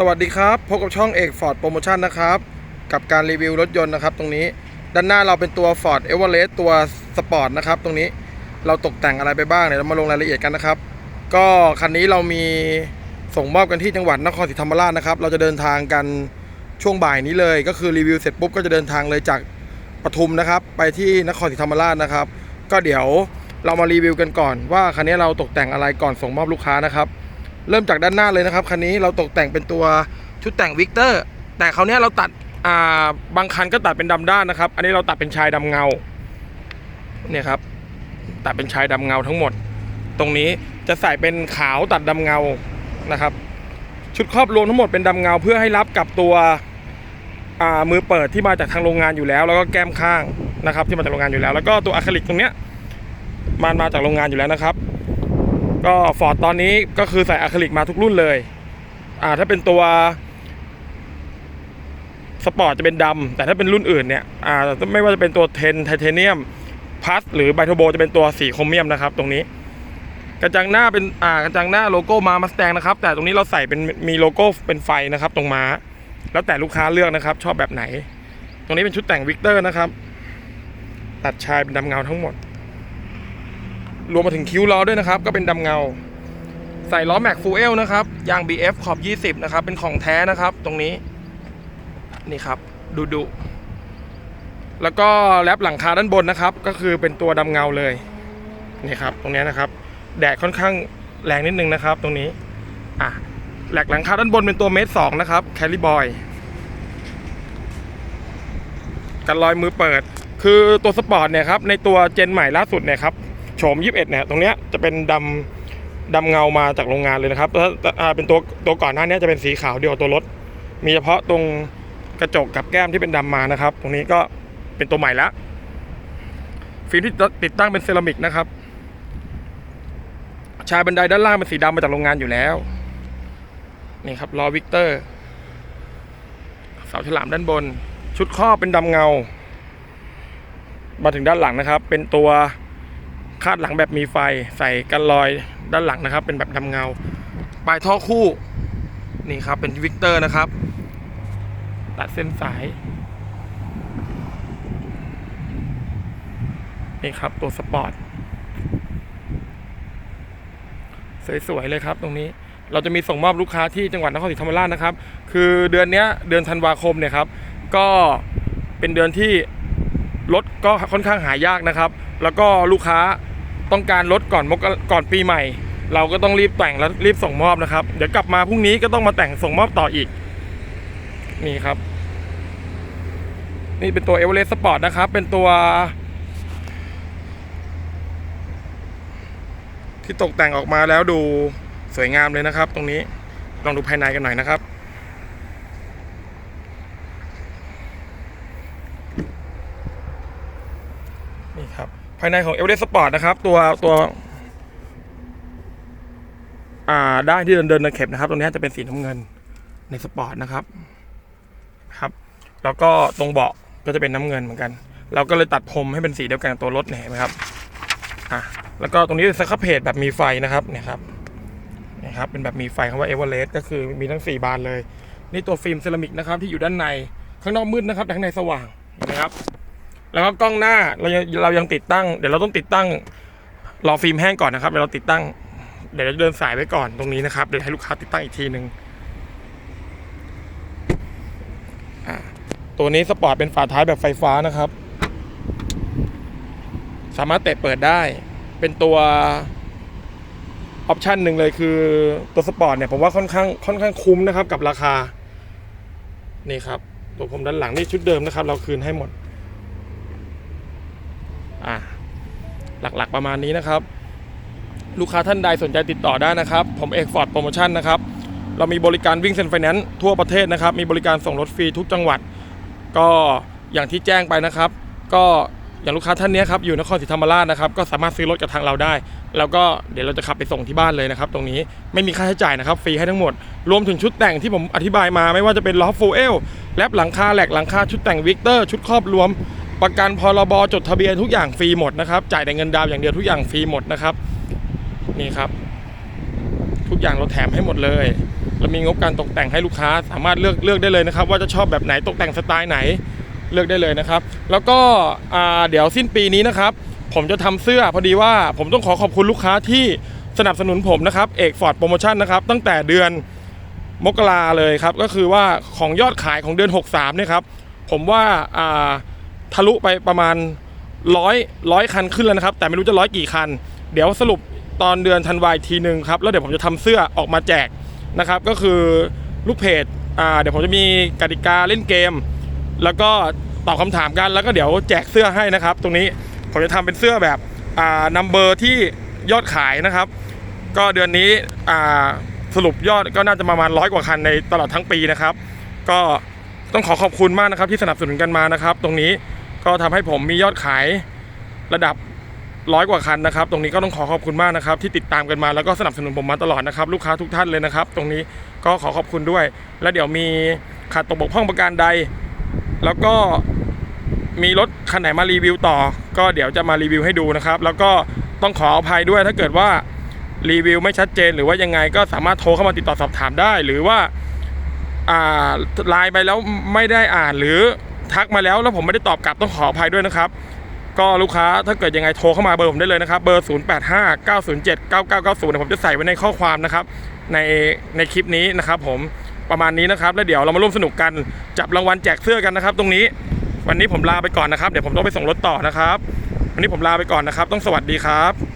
สวัสดีครับ พบกับช่องเอกฟอร์ดโปรโมชั่นนะครับ กับการรีวิวรถยนต์นะครับตรงนี้ด้านหน้าเราเป็นตัว Ford e v e r e s t ตัวสปอร์ตนะครับตรงนี้เราตกแต่งอะไรไปบ้างเดี๋ยวเรามาลงรายละเอียดกันนะครับ ก็คันนี้เรามีส่งมอบกันที่จังหวัดนครศรีธรรมราชนะครับ เราจะเดินทางกันช่วงบ่ายนี้เลย ก็คือรีวิวเสร็จปุ๊บก็จะเดินทางเลยจากปทุมนะครับ ไปที่นครศรีธรรมราชนะครับ ก็เดี๋ยวเรามารีวิวกันก่อนว่าคันนี้เราตกแต่งอะไรก่อนส่งมอบลูกค้านะครับ เริ่มจากด้านหน้าเลยนะครับคันนี้เราตกแต่งเป็นตัวชุดแต่งวิกเตอร์แต่คราวเนี้ยเราตัดอ่าบางคันก็ตัดเป็นดำด้านนะครับ อันนี้เราตัดเป็นชายดำเงาเนี่ยครับ ตัดเป็นชายดำเงาทั้งหมด ตรงนี้จะใส่เป็นขาวตัดดำเงานะครับ ชุดครอบรวมทั้งหมดเป็นดำเงา เพื่อให้รับกับตัวอ่ามือเปิดที่มาจากทางโรงงานอยู่แล้ว แล้วก็แก้มข้างนะครับ ที่มาจากโรงงานอยู่แล้ว แล้วก็ตัวอะคริลิกตรงเนี้ยมันมาจากโรงงานอยู่แล้วนะครับ ก็ฟอร์ดตอนนี้ก็คือใส่อะคริลิกมาทุกรุ่นเลย อ่าถ้าเป็นตัวสปอร์ตจะเป็นดำแต่ถ้าเป็นรุ่นอื่นเนี่ยอ่าไม่ว่าจะเป็นตัวเทนไทเทเนียมพัสหรือไบโทโบจะเป็นตัวสีโครเมียมนะครับ ตรงนี้ กระจังหน้าเป็นอ่ากระจังหน้าโลโก้มามาสแตงนะครับ แต่ตรงนี้เราใส่เป็นมีโลโก้เป็นไฟนะครับ ตรงม้า แล้วแต่ลูกค้าเลือกนะครับ ชอบแบบไหน ตรงนี้เป็นชุดแต่งวิกเตอร์นะครับ ตัดชายเป็นดำเงาทั้งหมด รวมมาถึงคิ้วล้อด้วยนะครับ ก็เป็นดำเงา ใส่ล้อแม็กฟูเอลนะครับ ยาง BF ขอบ 20 นะครับ เป็นของแท้นะครับ ตรงนี้ นี่ครับ ดูดู แล้วก็แรปหลังคาด้านบนนะครับ ก็คือเป็นตัวดำเงาเลย นี่ครับ ตรงนี้นะครับ แดดค่อนข้างแรงนิดนึงนะครับ ตรงนี้ อะแหลกหลังคาด้านบนเป็นตัวเมตรสองนะครับแคลิบอยกันรอยมือเปิด คือตัวสปอร์ตเนี่ยครับในตัวเจนใหม่ล่าสุดเนี่ยครับ โฉม21เนี่ยตรงเนี้ยจะเป็นดำดำเงามาจากโรงงานเลยนะครับถ้าเป็นตัวตัวก่อนหน้านี้จะเป็นสีขาวเดียวตัวรถ มีเฉพาะตรงกระจกกับแก้มที่เป็นดำมานะครับ ตรงนี้ก็เป็นตัวใหม่ละฟิล์มที่ติดตั้งเป็นเซรามิกนะครับ ชายบันไดด้านล่างเป็นสีดำมาจากโรงงานอยู่แล้ว นี่ครับล้อวิกเตอร์เสาฉลามด้านบน ชุดครอเป็นดำเงา มาถึงด้านหลังนะครับ เป็นตัว คาดหลังแบบมีไฟใส่กันรอยด้านหลังนะครับ เป็นแบบดำเงา ปลายท่อคู่ นี่ครับเป็นวิกเตอร์นะครับ ตัดเส้นสาย นี่ครับตัวสปอร์ต สวย ๆ เลยครับตรงนี้เราจะมีส่งมอบลูกค้าที่จังหวัดนครศรีธรรมราชนะครับ คือเดือนนี้เดือนธันวาคมเนี่ยครับ ก็เป็นเดือนที่รถก็ค่อนข้างหายากนะครับ แล้วก็ลูกค้า ต้องการรถก่อนมกก่อนปีใหม่ เราก็ต้องรีบแต่งแล้วรีบส่งมอบนะครับ เดี๋ยวกลับมาพรุ่งนี้ก็ต้องมาแต่งส่งมอบต่ออีก นี่ครับ นี่เป็นตัวเอเวอเรสต์สปอร์ตนะครับ เป็นตัว ที่ตกแต่งออกมาแล้วดูสวยงามเลยนะครับ ตรงนี้ลองดูภายในกันหน่อยนะครับนี่ครับ ภายในของ e v e r e s t Sport นะครับ ตัวตัว อ่าได้ที่เดินเดินตะเข็บนะครับ ตรงนี้จะเป็นสีน้ำเงินในสปอร์ตนะครับครับ แล้วก็ตรงเบาะก็จะเป็นน้ำเงินเหมือนกัน เราก็เลยตัดพรมให้เป็นสีเดียวกันกับตัวรถเนี่ยเห็นไหมครับอะแล้วก็ตรงนี้เป็นสครับเพจแบบมีไฟนะครับเนี่ยครับเนี่ยครับเป็นแบบมีไฟคำว่าเอเวอเรสต์ก็คือมีทั้ง 4 บานเลย นี่ตัวฟิล์มเซรามิกนะครับที่อยู่ด้านในข้างนอกมืดนะครับแต่ข้างในสว่างเห็นไหมครับ แล้วก็กล้องหน้าเรายังเรายังติดตั้ง เดี๋ยวเราต้องติดตั้งรอฟิล์มแห้งก่อนนะครับเดี๋ยวเราติดตั้ง เดี๋ยวเราเดินสายไว้ก่อนตรงนี้นะครับเดี๋ยวให้ลูกค้าติดตั้งอีกทีหนึ่งตัวนี้สปอร์ตเป็นฝาท้ายแบบไฟฟ้านะครับ สามารถเตะเปิดได้ เป็นตัวออปชันหนึ่งเลยคือตัวสปอร์ตเนี่ยผมว่าค่อนข้างค่อนข้างคุ้มนะครับกับราคา นี่ครับ ตัวผมด้านหลังนี่ชุดเดิมนะครับ เราคืนให้หมด อะหลักๆประมาณนี้นะครับ ลูกค้าท่านใดสนใจติดต่อได้นะครับ ผมเอกฟอร์ดโปรโมชั่นนะครับ เรามีบริการวิ่งเซ็นไฟแนนซ์ทั่วประเทศนะครับ มีบริการส่งรถฟรีทุกจังหวัด ก็อย่างที่แจ้งไปนะครับ ก็อย่างลูกค้าท่านนี้ครับอยู่นครศรีธรรมราชนะครับก็สามารถซื้อรถกับทางเราได้ แล้วก็เดี๋ยวเราจะขับไปส่งที่บ้านเลยนะครับ ตรงนี้ไม่มีค่าใช้จ่ายนะครับฟรีให้ทั้งหมด รวมถึงชุดแต่งที่ผมอธิบายมาไม่ว่าจะเป็นล้อฟูเอลแลบหลังคาแหลกหลังคาชุดแต่งวิกเตอร์ชุดครอบรวม ประกันพรบจดทะเบียนทุกอย่างฟรีหมดนะครับ จ่ายแต่เงินดาวอย่างเดียวทุกอย่างฟรีหมดนะครับ นี่ครับ ทุกอย่างเราแถมให้หมดเลยเรามีงบการตกแต่งให้ลูกค้า สามารถเลือกเลือกได้เลยนะครับ ว่าจะชอบแบบไหนตกแต่งสไตล์ไหนเลือกได้เลยนะครับ แล้วก็เดี๋ยวสิ้นปีนี้นะครับ ผมจะทำเสื้อพอดีว่าผมต้องขอขอบคุณลูกค้าที่สนับสนุนผมนะครับเอกฟอร์ดโปรโมชั่นนะครับตั้งแต่เดือนมกราเลยครับ ก็คือว่าของยอดขายของเดือน 63เนี่ยครับผมว่าอ่า ทะลุไปประมาณร้อยร้อยคันขึ้นแล้วนะครับ แต่ไม่รู้จะร้อยกี่คัน เดี๋ยวสรุปตอนเดือนธันวาทีหนึ่งครับ แล้วเดี๋ยวผมจะทำเสื้อออกมาแจกนะครับ ก็คือลูกเพจอ่าเดี๋ยวผมจะมีกติกาเล่นเกม แล้วก็ตอบคำถามกันแล้วก็เดี๋ยวแจกเสื้อให้นะครับ ตรงนี้ผมจะทำเป็นเสื้อแบบอ่านัมเบอร์ที่ยอดขายนะครับ ก็เดือนนี้อ่าสรุปยอดก็น่าจะประมาณร้อยกว่าคันในตลอดทั้งปีนะครับ ก็ต้องขอขอบคุณมากนะครับที่สนับสนุนกันมานะครับ ตรงนี้ ก็ทำให้ผมมียอดขายระดับร้อยกว่าคันนะครับ ตรงนี้ก็ต้องขอขอบคุณมากนะครับ ที่ติดตามกันมาแล้วก็สนับสนุนผมมาตลอดนะครับลูกค้าทุกท่านเลยนะครับ ตรงนี้ก็ขอขอบคุณด้วย แล้วเดี๋ยวมีขาดตกบกพร่องประการใด แล้วก็มีรถคันไหนมารีวิวต่อ ก็เดี๋ยวจะมารีวิวให้ดูนะครับ แล้วก็ต้องขออภัยด้วยถ้าเกิดว่ารีวิวไม่ชัดเจนหรือว่ายังไงก็สามารถโทรเข้ามาติดต่อสอบถามได้ หรือว่าอ่าไลน์ไปแล้วไม่ได้อ่านหรือ ทักมาแล้วแล้วผมไม่ได้ตอบกลับต้องขออภัยด้วยนะครับ ก็ลูกค้าถ้าเกิดยังไงโทรเข้ามาเบอร์ผมได้เลยนะครับ เบอร์ 0 8 5 9 0 7 9 9 9 0เดี๋ยวผมจะใส่ไว้ในข้อความนะครับ ในในคลิปนี้นะครับ ผมประมาณนี้นะครับ แล้วเดี๋ยวเรามาร่วมสนุกกันจับรางวัลแจกเสื้อกันนะครับ ตรงนี้วันนี้ผมลาไปก่อนนะครับ เดี๋ยวผมต้องไปส่งรถต่อนะครับ วันนี้ผมลาไปก่อนนะครับ ต้องสวัสดีครับ